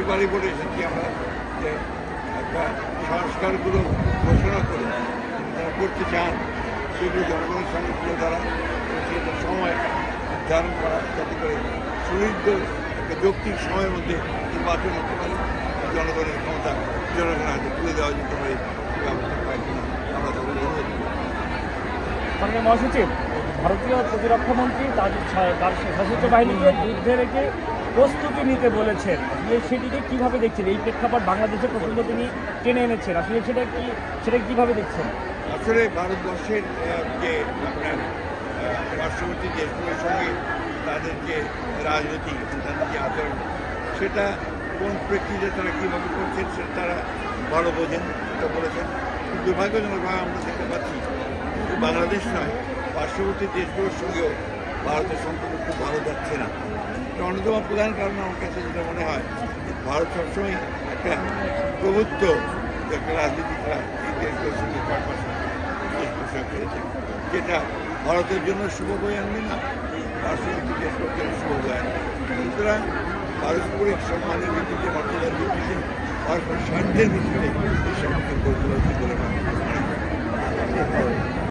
প্রতিবারই বলে এসেছি আমরা যে একটা সংস্কারগুলো ঘোষণা করে তারা করতে চান, সেগুলো জনগণের সঙ্গে তুলে ধরা সেটা সময় নির্ধারণ করা যাতে করে সুনির্দ একটা যৌক্তিক সময়ের মধ্যে নির্বাচন হতে পারে, জনগণের ক্ষমতা জনগণের হাতে তুলে দেওয়া যেতে পারে আমরা তাদের অনুরোধ। মাননীয় মহাসচিব, ভারতীয় প্রতিরক্ষা মন্ত্রী তার সশস্ত্র বাহিনীকে যুদ্ধে রেখে প্রস্তুতি নিতে বলেছেন। সেটিকে কীভাবে দেখছেন? এই প্রেক্ষাপট বাংলাদেশের প্রসঙ্গ তিনি টেনে এনেছেন। আসলে সেটা কি সেটা কীভাবে দেখছেন? আসলে ভারতবর্ষের যে আপনার পার্শ্ববর্তী দেশগুলোর সঙ্গে তাদের যে রাজনীতি তাদের যে আচরণ, সেটা কোন প্রেক্ষিতে তারা কীভাবে করছেন সেটা তারা ভালো বোঝেন, সেটা বলেছেন। দুর্ভাগ্যজনকভাবে আমরা দেখতে পাচ্ছি বাংলাদেশ নয় পার্শ্ববর্তী দেশগুলোর সঙ্গেও ভারতের সম্পর্ক খুব ভালো যাচ্ছে না। এটা অন্যতম প্রধান কারণ আমার কাছে যেটা মনে হয় ভারত সবসময় একটা প্রভুত্ব একটা রাজনীতি এই দেশগুলোর সঙ্গে যেটা ভারতের জন্য শুভ বই আনবে না পার্শ্ববর্তী দেশগুলোর জন্য শুভ বই আনবে সুতরাং পারস্পরিক সম্মানের ভিত্তিতে মর্যাদার ভিত্তিতে, পারস্পরিক স্বার্থের ভিত্তিতে এই সম্পর্ক গড়ে তোলা উচিত বলে